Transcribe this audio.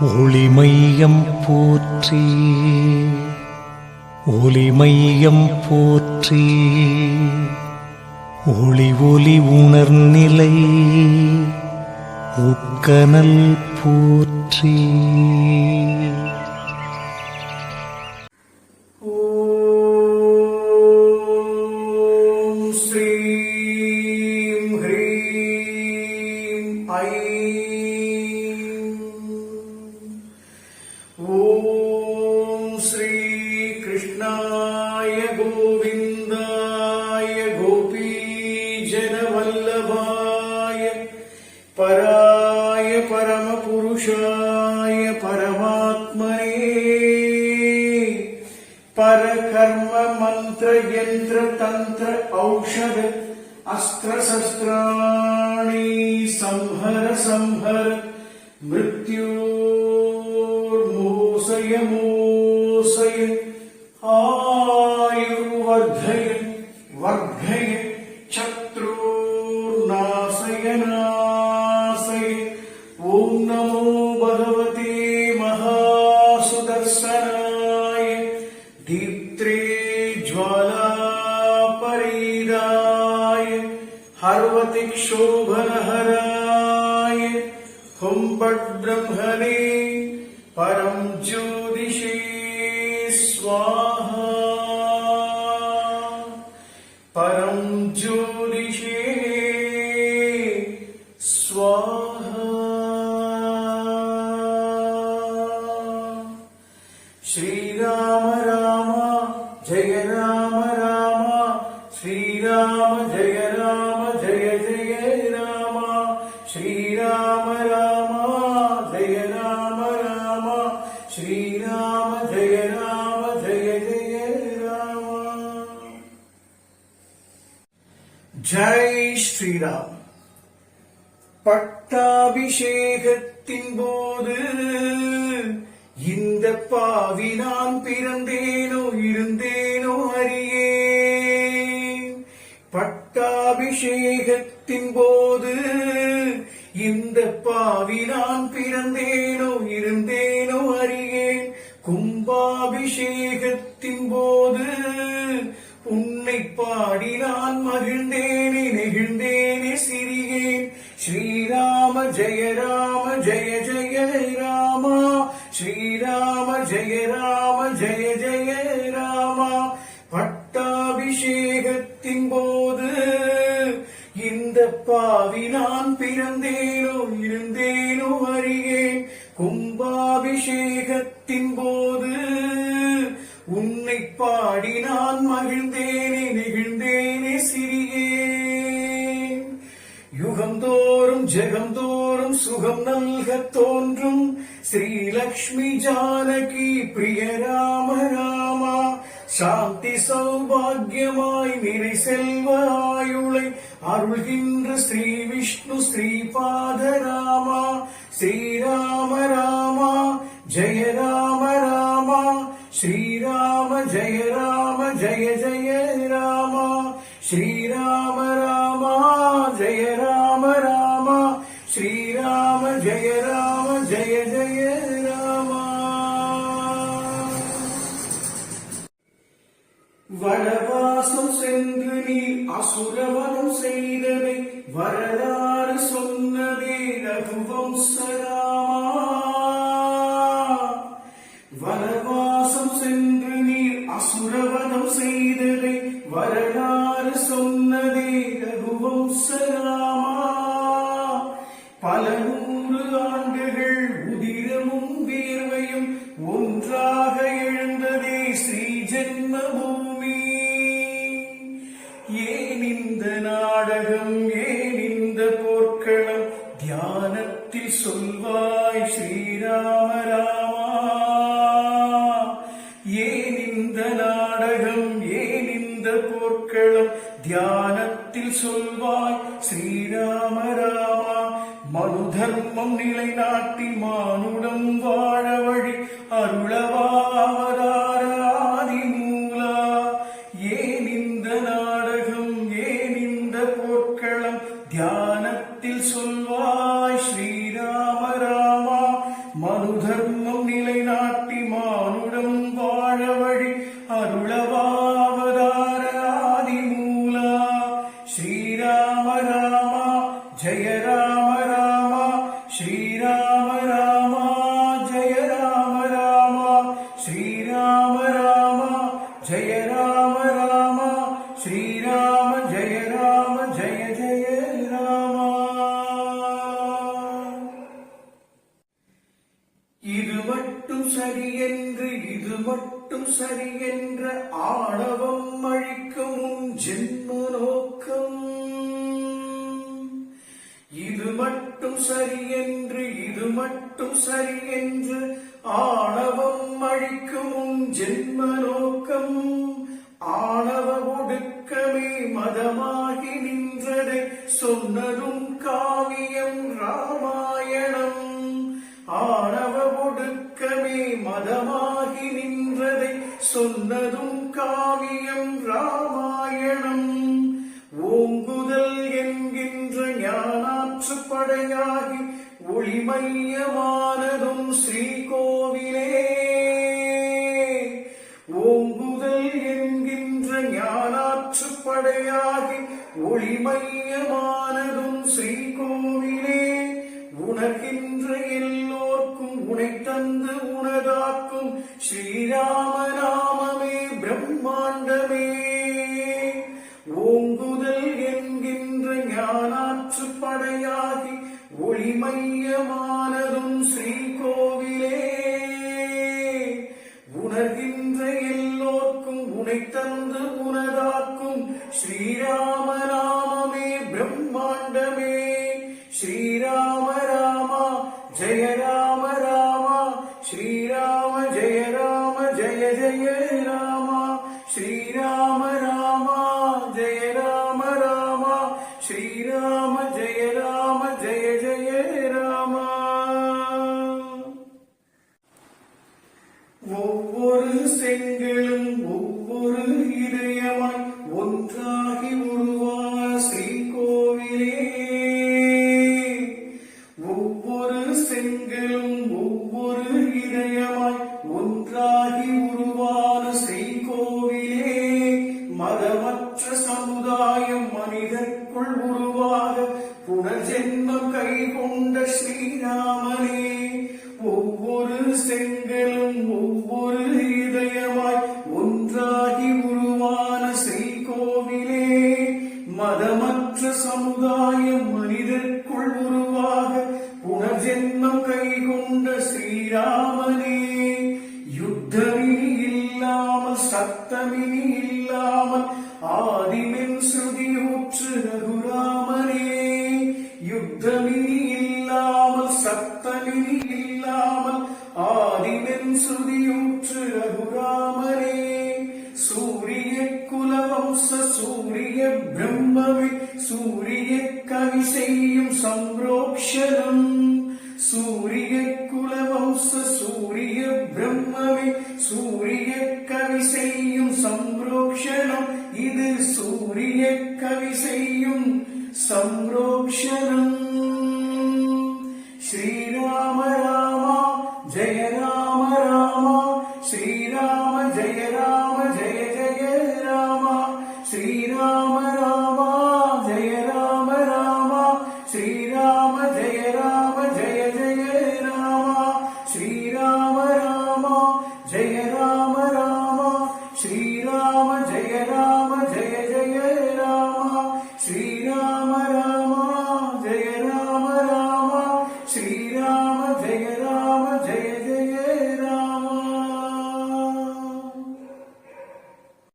ஒளிமையம் போற்றி ஒளிமையம் போற்றி. ஒளி ஒளி உணர்நிலை உட்கனல் போற்றி. अस्त्र शस्त्राणि संहर संहर मृत्योर्मोसय मोसय आयुर्वर्धय वर्धय शत्रुर्नाशय नाशय। ॐ नमो हुम्बड्ब्रह्मणे परं ज्योतिषे ஜெய் ஸ்ரீராம். பட்டாபிஷேகத்தின் போது இந்த பாவி நான் பிறந்தேனோ இருந்தேனோ அறியே பட்டாபிஷேகத்தின் போது இந்த பாவி நான் பிறந்தேனோ இருந்தேனோ அறியேன். கும்பாபிஷேகத்தின் போது உன்னை பாடி நான் மகிழ்ந்தேனே நெகிழ்ந்தேனே சிறியேன். ஸ்ரீராம ஜெய ராம ஜெய ஜெய ராமா. ஸ்ரீராம ஜெய ராம ஜெய ஜெய ராமா. பட்டாபிஷேகத்தின் போது இந்த பாவி நான் பிறந்தேனோ இருந்தேனோ அறியேன். கும்பாபிஷேகத்தின் போது உன்னை பாடினான் ஸ்ரீலக்ஷ்மி ஜானகி பிரிய ராம ராமா சாந்தி சௌபாகியமாய் நிறை செல்வ ஆயுளை அருள்கின்ற ஸ்ரீ விஷ்ணு ஸ்ரீபாத ராமா ஸ்ரீராம ராமா ஜெய ராம ராமா ஸ்ரீராம ஜெய ராம ஜெய ஜெய ராமா அசுரவனம் செய்ததை வரலாறு சொன்னதே ரகுவம்சராமா சொல்வாய் ஸ்ரீராம ராமா மனு தர்மம் நிலைநாட்டி மா ராம ராம ஸ்ரீராம ராம ஜெய ராம ராம ஸ்ரீராம ராம ஜெய ராம ராம ஸ்ரீராம ஜெய ராம ஜெய ஜெய ராம இது மட்டும் சரி என்று இது மட்டும் சரி என்ற ஆணவம் அழிக்கும் ஜென்ம நோக்கம் இது மட்டும் சரி என்று இது மட்டும் சரி என்று ஆணவம் அழிக்கும் உன் ஜென்ம நோக்கம். ஆணவ ஒடுக்கமே மதமாகி நின்றதை சொன்னதும் காவியம் ராமாயணம். ஆணவ ஒடுக்கமே மதமாகி நின்றதை சொன்னதும் காவியம் ராமாயணம் ஒளிமையமானதும் ஸ்ரீகோவிலே. ஓங்குதல் என்கின்ற ஞானாற்று படையாகி ஒளிமையமானதும் ஸ்ரீகோவிலே. உணர்கின்ற எல்லோர்க்கும் உனை தந்து உணதாக்கும் ஸ்ரீராம நாமமே பிரம்மாண்டமே. ஓங்குதல் என்கின்ற ஞானாற்று படையாகி ஒளிமையமானதும் ஸ்ரீகோவிலே. உணர்கின்ற எல்லோர்க்கும் உனை தந்து உனதாக்கும் ஸ்ரீராம நாமமே பிரம்மாண்டமே. ஸ்ரீ ஒவ்வொரு ரகுராமனே யுத்தமினி இல்லாமல் சத்தமினி இல்லாமல் ஆதிவென் சுதியுற்று ரகுராமனே சூரிய குலவம்ச சூரிய பிரம்மவி சூரிய கவி செய்யும் சம்ரோக்ஷனம் சூரிய ஜெய ராம